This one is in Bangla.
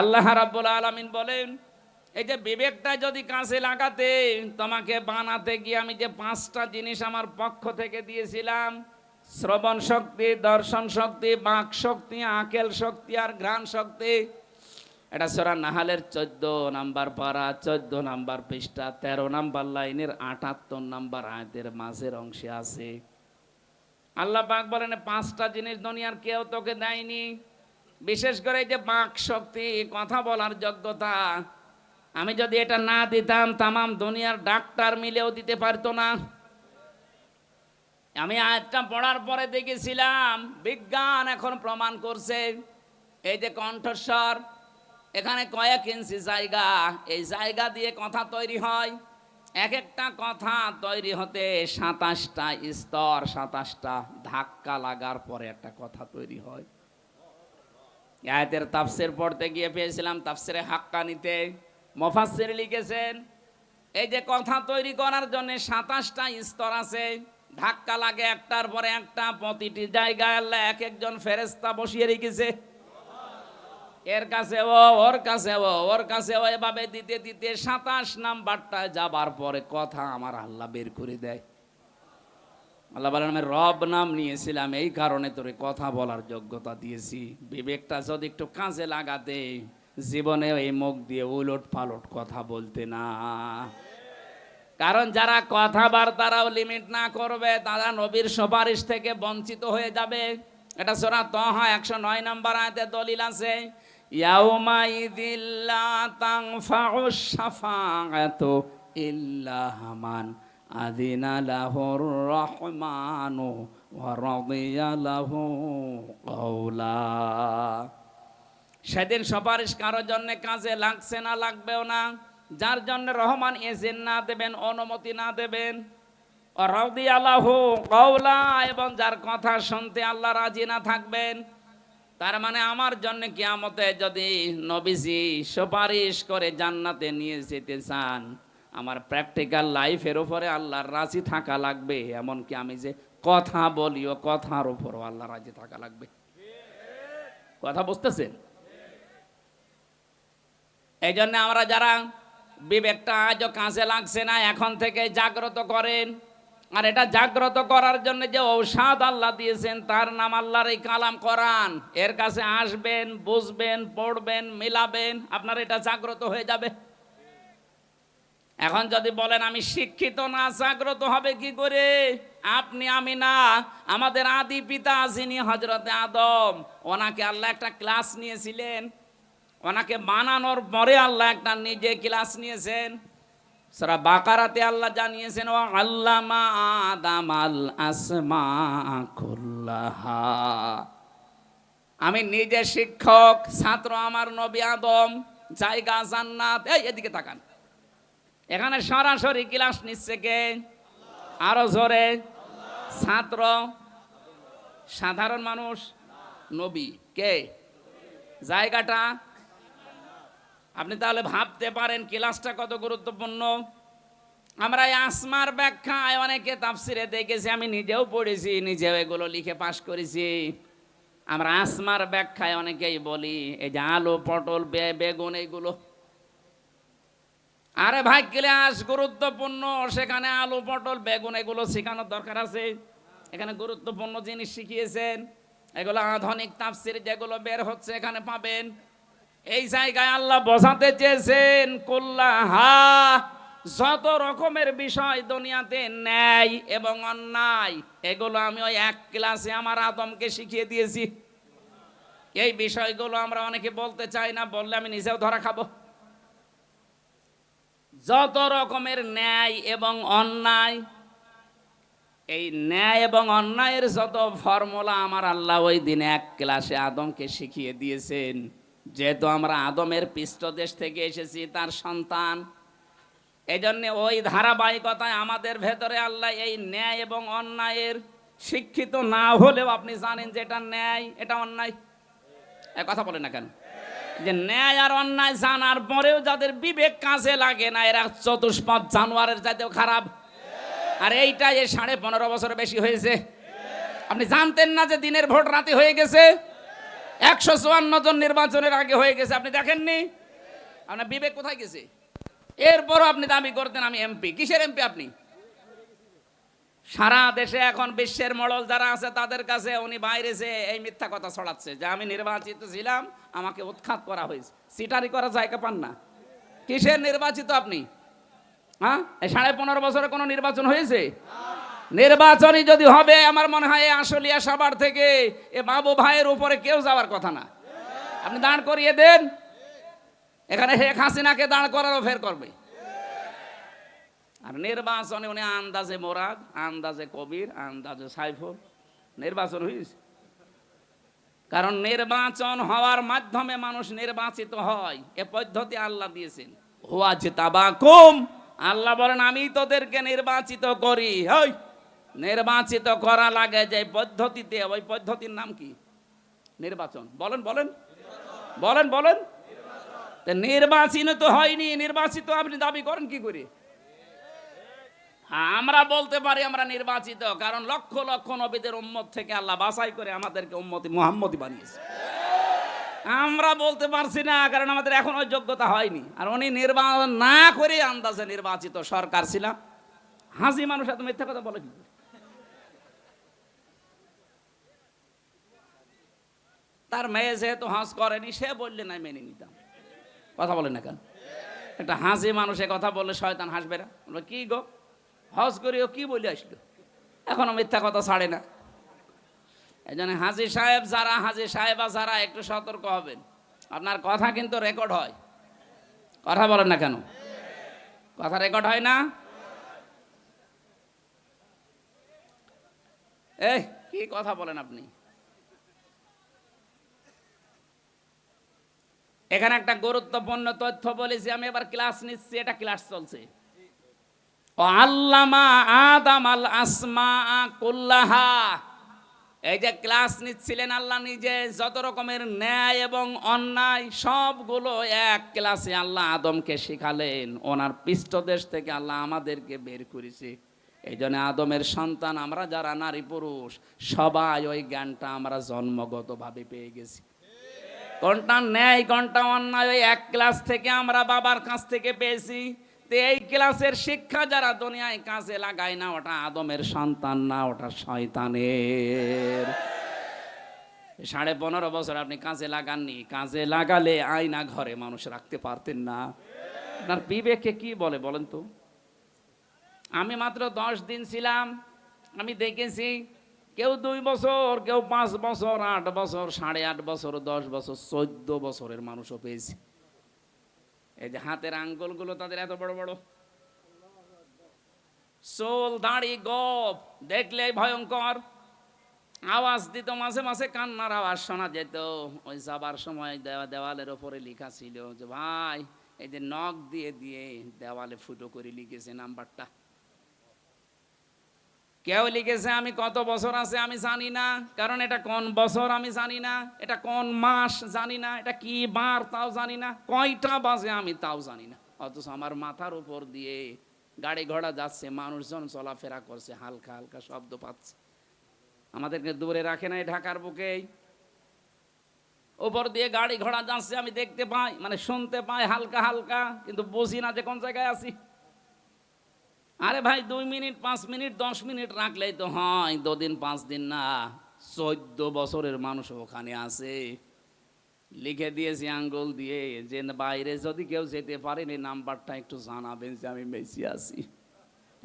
আল্লাহ রাব্বুল আলামিন বলেন, এই যে বিবেকটা যদি কাছে লাগাতে, তোমাকে বানাতে গিয়ে আমি যে পাঁচটা জিনিস আমার পক্ষ থেকে দিয়েছিলাম, শ্রবণ শক্তি, দর্শন শক্তি, বাক শক্তি, আকেল শক্তি আর ঘ্রাণ শক্তি, এটা সরা নাহালের চোদ্দ নাম্বার পারা, চোদ্দ নাম্বার পৃষ্ঠা, তেরো নাম্বার লাইনের আটাত্তর নাম্বার আয়তের মাঝের অংশে আছে। আল্লাহ পাক বলেন পাঁচটা জিনিস দুনিয়ার কেউ তোকে দেয়নি। বিশেষ করে যে বাক শক্তি কথা বলার যোগ্যতা, আমি যদি এটা না দিতাম, তামাম দুনিয়ার ডাক্তার মিলেও দিতে পারতো না। আমি আয়াতটা পড়ার পরে দেখেছিলাম, বিজ্ঞান এখন প্রমাণ করছে, এই যে কণ্ঠস্বর, এখানে কয়েক ইঞ্চি জায়গা, এই জায়গা দিয়ে কথা তৈরি হয়। এক একটা কথা তৈরি হতে সাতাশটা স্তর, সাতাশটা ধাক্কা লাগার পরে একটা কথা তৈরি হয়। আয়াতের তাফসির পড়তে গিয়ে পেয়েছিলাম তাফসিরে হাক্কানিতে। মফাসির লিখেছেন, এই যে কথা তৈরি করার জন্য সাতাশটা স্তর আছে, ধাক্কা লাগে একটার পরে একটা, প্রতিটি জায়গায় আল্লাহ এক একজন ফেরেস্তা বসিয়ে রেখেছে। এর কাছে ও, ওর কাছে ও, ওর কাছে ও, এভাবে দিতে দিতে সাতাশ নাম্বারটা যাবার পরে কথা আমার আল্লাহ বের করে দেয়। আল্লাহ বলেন রব নাম নিয়েছিলাম, এই কারণে তোরে কথা বলার যোগ্যতা দিয়েছি। বিবেকটা যদি একটু কাজে লাগাতে, জীবনে এই মুখ দিয়ে উলট পালট কথা বলতে না। কারণ যারা কথাবার্তারাও লিমিট না করবে, তারা নবীর সুপারিশ থেকে বঞ্চিত হয়ে যাবে। এটা সোনা তহা, একশো নয় নম্বর আয়তে দলিল আছে ইয়াউমাইদিল্লা তাংফাউ শাফাআতু ইল্লা মান লাহুর রহমানু ওয়া রাদিয়া লাহু কওলা সেদিন সুপারিশ কারোর জন্য কাজে লাগছে না, লাগবেও না। যার জন্য রহমান এজেন না দেবেন, অনুমতি না দেবেন। রাউদি আল্লাহ কৌলা এবং যার কথা শুনতে আল্লাহ রাজি না থাকবেন, তার মানে আমার জন্য কিয়ামতে যদি নবীজি সুপারিশ করে জান্নাতে নিয়ে যেতে চান আমার প্র্যাকটিক্যাল লাইফের ওপরে আল্লাহর রাজি থাকা লাগবে, এমনকি আমি যে কথা বলি ও কথার ওপরও আল্লাহ রাজি থাকা লাগবে। কথা বুঝতেছেন? এই জন্য আমরা যারা বিবেকটা আজও কাঁচে লাগছে না, এখন থেকে জাগ্রত করেন। আর এটা জাগ্রত করার জন্য যে ঔষধ আল্লাহ দিয়েছেন, তার নাম আল্লাহর এই কালাম করান এর কাছে আসবেন, বুঝবেন, পড়বেন, মিলাবেন, আপনার এটা জাগ্রত হয়ে যাবে। এখন যদি বলেন, আমি শিক্ষিত না, জাগ্রত হবে কি করে? আপনি, আমি না। আমাদের আদি পিতা যিনি হজরতে আদম, ওনাকে আল্লাহ একটা ক্লাস নিয়েছিলেন। ওনাকে বানানোর পরে আল্লাহ একটা নিজে ক্লাস নিয়েছেন। সারা বাকারাতে আল্লাহ জানিয়েছেন ও আল্লামা আদাম আল আসমা আমি নিজে শিক্ষক, ছাত্র আমার নবী আদম, জায়গা জান্নাত। এই, এদিকে তাকান। এখানে সরাসরি ক্লাস নিচ্ছে কে? আরও জোরে। ছাত্র, সাধারণ মানুষ, নবী। কে? জায়গাটা? আপনি তাহলে ভাবতে পারেন ক্লাসটা কত গুরুত্বপূর্ণ। আমরা এই আসমার ব্যাখ্যায় অনেকে তাফসিরে দেখেছি, আমি নিজেও পড়েছি, নিজেও এগুলো লিখে পাশ করেছি। আমরা আসমার ব্যাখ্যায় অনেকেই বলি, এই যে আলু, পটল বেগুন এইগুলো আরে ভাই ক্লাস গুরুত্বপূর্ণ, সেখানে আলু, পটল, বেগুন, এগুলো শেখানোর দরকার আছে। এখানে গুরুত্বপূর্ণ জিনিস শিখিয়েছেন। এগুলো আধুনিক তাফসির যেগুলো বের হচ্ছে, এখানে পাবেন। এই জায়গায় আল্লাহ বোঝাতে চেয়েছেন কুল্লাহা যত রকমের বিষয় দুনিয়াতে ন্যায় এবং অন্যায়, এগুলো আমি ওই এক ক্লাসে আমার আদমকে শিখিয়ে দিয়েছি। এই বিষয়গুলো আমরা অনেকে বলতে চাই না, বললে আমি নিজেও ধরা খাব। যত রকমের ন্যায় এবং অন্যায়, এই ন্যায় এবং অন্যায়ের যত ফর্মুলা আমার আল্লাহ ওই দিন এক ক্লাসে আদমকে শিখিয়ে দিয়েছেন। যেহেতু আমরা আদমের পৃষ্ঠদেশ থেকে এসেছি, তার সন্তান এই জন্যে ওই ধারাবাহিকতায় আমাদের ভেতরে আল্লাহ এই ন্যায় এবং অন্যায়ের শিক্ষিত না হলেও আপনি জানেন যে এটা ন্যায়, এটা অন্যায়। কথা বলে না কেন? যে ন্যায় আর অন্যায় জানার পরেও যাদের বিবেক কাজে লাগে না, এরা চতুষ্পদ জানোয়ারের চাইতেও খারাপ। আর এইটা এই সাড়ে পনেরো বছর বেশি হয়েছে। আপনি জানতেন না যে দিনের ভোট রাতে হয়ে গেছে? একশো চুয়ান্ন জন নির্বাচনের আগে হয়ে গেছে, আপনি দেখেননি? আপনার বিবেক কোথায় গেছে? এরপরও আপনি দাবি করতেন, আমি এমপি। কিসের এমপি আপনি? সারা দেশে এখন বিশ্বের মডল যারা আছে তাদের কাছে উনি বাইরে যে এই মিথ্যা কথা ছড়াচ্ছে, যে আমি নির্বাচিত ছিলাম, আমাকে উৎখাত করা হয়েছে। সিটারি করা জায়গা পান না। কিসের নির্বাচিত আপনি? হ্যাঁ? এই সাড়ে পনেরো বছরে কোনো নির্বাচন হয়েছে? নির্বাচনই যদি হবে, আমার মনে হয় আশুলিয়া সাবার থেকে এ বাবু ভাইয়ের উপরে কেউ যাওয়ার কথা না। আপনি দাঁড় করিয়ে দেন। এখানে শেখ হাসিনাকে দাঁড় করারও ফের করবে। আর নির্বাচনে উনি আন্দাজে মোরাদ, আন্দাজে কবির, আন্দাজে সাইফুল। নির্বাচন হয়েছে কারণ নির্বাচন হওয়ার মাধ্যমে মানুষ নির্বাচিত হয়। এ পদ্ধতি আল্লাহ দিয়েছেন। হুয়া জিতাবা কুম আল্লাহ বলেন, আমি তোদেরকে নির্বাচিত করি। হই! নির্বাচিত করা লাগে যে পদ্ধতিতে, ওই পদ্ধতির নাম কি? নির্বাচন। বলেন বলেন। বলেন বলেন। নির্বাচিত হয়নি। নির্বাচিত আপনি দাবি করেন কি করে? আমরা বলতে পারি আমরা নির্বাচিত, কারণ লক্ষ লক্ষ নবীদের উম্মত থেকে আল্লাহ বাছাই করে আমাদেরকে উম্মতি মুহাম্মদি বানিয়েছে। আমরা বলতে পারছি না, কারণ আমাদের এখনও যোগ্যতা হয়নি। আর উনি নির্বাচন না করে আন্দাজে নির্বাচিত সরকার ছিলাম হাসি মানুষ, এত মিথ্যা কথা বলে কি? তার মেয়ে যেহেতু হাঁস করেনি, সে বললে না মেনে নিতাম। কথা বলে না কেন? একটা হাসি মানুষে কথা বললে শয়তান হাসবে না। কি গো? হজ করিও কি বলে আসলো? এখনও মিথ্যা কথা ছাড়ে না। এই জন্য হাজি সাহেব যারা, হাজি সাহেবা যারা, একটু সতর্ক হবেন। আপনার কথা কিন্তু রেকর্ড হয়। কথা বলেন না কেন? কথা রেকর্ড হয় না? এই, কি কথা বলেন আপনি? এখানে একটা গুরুত্বপূর্ণ তথ্য বলেছি, আমি এবার ক্লাস নিচ্ছি, এটা ক্লাস চলছে। আল্লামা আদাম আল আসমা কুল্লাহা। এই যে ক্লাস নিচ্ছিলেন আল্লাহ নিজে, যত রকমের ন্যায় এবং অন্যায় সবগুলো এক ক্লাসে আল্লাহ আদমকে শিখালেন। ওনার পৃষ্ঠদেশ থেকে আল্লাহ আমাদেরকে বের করেছে। এই জন্য আদমের সন্তান, আমরা যারা নারী পুরুষ, সবাই ওই জ্ঞানটা আমরা জন্মগতভাবে পেয়ে গেছি। কোনটা ন্যায়, কোনটা অন্যায়, ওই এক ক্লাস থেকে আমরা বাবার কাছ থেকে পেয়েছি। তো এই ক্লাসের শিক্ষা যারা দুনিয়ায় কাজে লাগায় না, ওটা আদমের সন্তান না, ওটা শয়তানের। সাড়ে পনেরো বছর আপনি কাজে লাগাননি। কাজে লাগালে আয়না ঘরে মানুষ রাখতে পারতেন না। আপনার বিবেকে কি বলে বলেন তো? আমি মাত্র দশ দিন ছিলাম, আমি দেখেছি কেউ দুই বছর, কেউ পাঁচ বছর, আট বছর, সাড়ে আট বছর, দশ বছর, চোদ্দ বছরের মানুষও পেয়েছি। এই যে হাতের আঙ্গুলগুলো তাদের এত বড় বড়। চোল দাঁড়ি গপ দেখলে ভয়ঙ্কর। আওয়াজ দিত, মাঝে মাঝে কান্নার আওয়াজ শোনা যেত। ওই যাবার সময় দেওয়া দেওয়ালের ওপরে লেখা ছিল যে, ভাই, এই যে নখ দিয়ে দিয়ে দেওয়ালে ফুটো করে লিখেছে নাম্বারটা। কেউ লিখেছে, আমি কত বছর আছে আমি জানি না। কারণ এটা কোন বছর আমি জানি না, এটা কোন মাস জানি না, এটা কি বার তাও জানি না, কয়টা বাজে আমি তাও জানি না। অথচ আমার মাথার উপর দিয়ে গাড়ি ঘোড়া যাচ্ছে, মানুষজন চলাফেরা করছে, হালকা হালকা শব্দ পাচ্ছে। আমাদেরকে দূরে রাখে নাই ঢাকার বুকেই উপর দিয়ে গাড়ি ঘোড়া যাচ্ছে, আমি দেখতে পাই মানে শুনতে পাই হালকা হালকা, কিন্তু বুঝি না যে কোন জায়গায় আছি। আরে ভাই, দুই মিনিট, পাঁচ মিনিট, দশ মিনিট রাখলেই তো হয়। দুদিন, পাঁচ দিন না, চোদ্দ বছরের মানুষ ওখানে আছে। লিখে দিয়েছি, আঙ্গুল দিয়ে, যে বাইরে যদি কেউ যেতে পারেন এই নাম্বারটা একটু জানাবেন যে আমি বেশি আছি।